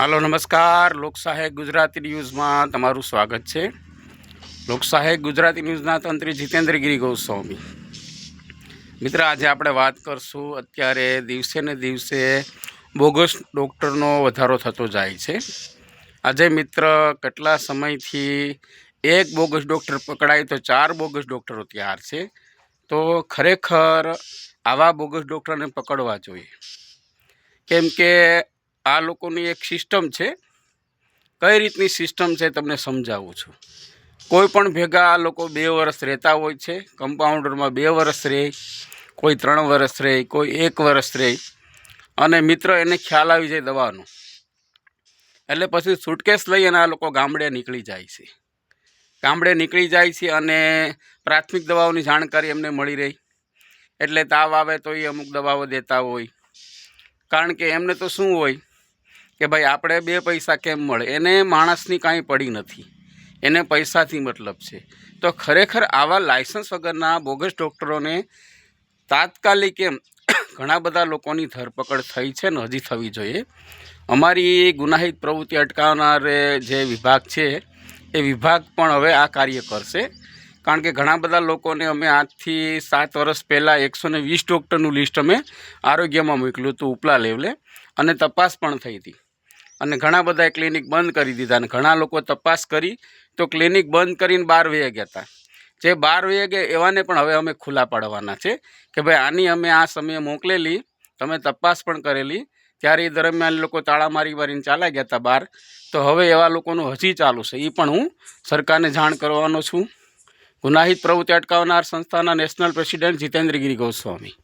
હાલો, નમસ્કાર. લોકશાહે ગુજરાતી ન્યૂઝમાં તમારું સ્વાગત છે. લોકસાહેબ ગુજરાતી ન્યૂઝના તંત્રી જીતેન્દ્ર ગિરી ગોસ્વામી. મિત્ર, આજે આપણે વાત કરશું અત્યારે દિવસે ને દિવસે બોગસ ડૉક્ટરનો વધારો થતો જાય છે. આજે મિત્ર, કેટલા સમયથી એક બોગસ ડૉક્ટર પકડાય તો ચાર બોગસ ડૉક્ટરો તૈયાર છે. તો ખરેખર આવા બોગસ ડૉક્ટરને પકડવા જોઈએ. કેમ કે આ લોકોની એક સિસ્ટમ છે. કઈ રીતની સિસ્ટમ છે તમને સમજાવું છું. કોઈ પણ ભેગા આ લોકો બે વર્ષ રહેતા હોય છે કમ્પાઉન્ડરમાં બે વર્ષ રહે, કોઈ ત્રણ વર્ષ રહે, કોઈ એક વર્ષ રહે. અને મિત્ર એને ખ્યાલ આવી જાય દવાનો. એટલે પછી સુટકેસ લઈ અને આ લોકો ગામડે નીકળી જાય છે. ગામડે નીકળી જાય છે અને પ્રાથમિક દવાઓની જાણકારી એમને મળી રહી. એટલે તાવ આવે તો એ અમુક દવાઓ દેતા હોય. કારણ કે એમને તો શું હોય કે ભાઈ આપણે બે પૈસા કેમ મળે? એને માણસની કાંઈ પડી નથી. એને પૈસાથી મતલબ છે. તો ખરેખર આવા લાયસન્સ વગરના બોગસ ડૉક્ટરોને તાત્કાલિક એમ ઘણા બધા લોકોની ધરપકડ થઈ છે ને હજી થવી જોઈએ. અમારી ગુનાહિત પ્રવૃત્તિ અટકાવનાર જે વિભાગ છે, એ વિભાગ પણ હવે આ કાર્ય કરશે. કારણ કે ઘણા બધા લોકોને અમે આજથી સાત વર્ષ પહેલાં એકસો ને વીસ ડૉક્ટરનું લિસ્ટ અમે આરોગ્યમાં મોકલ્યું હતું ઉપલા લેવલે અને તપાસ પણ થઈ હતી. અને ઘણા બધાએ ક્લિનિક બંધ કરી દીધા અને ઘણા લોકો તપાસ કરી તો ક્લિનિક બંધ કરીને બહાર વહી ગયા હતા. જે બહાર વહી ગયા એવાને પણ હવે અમે ખુલ્લા પાડવાના છે કે ભાઈ આની અમે આ સમયે મોકલેલી, તમે તપાસ પણ કરેલી, ત્યારે એ દરમિયાન લોકો તાળા મારી મારીને ચાલ્યા ગયા હતા બહાર તો હવે એવા લોકોનું હજી ચાલુ છે. એ પણ હું સરકારને જાણ કરવાનો છું. ગુનાહિત પ્રવૃત્તિ અટકાવનાર સંસ્થાના નેશનલ પ્રેસિડેન્ટ જીતેન્દ્રગીરી ગોસ્વામી.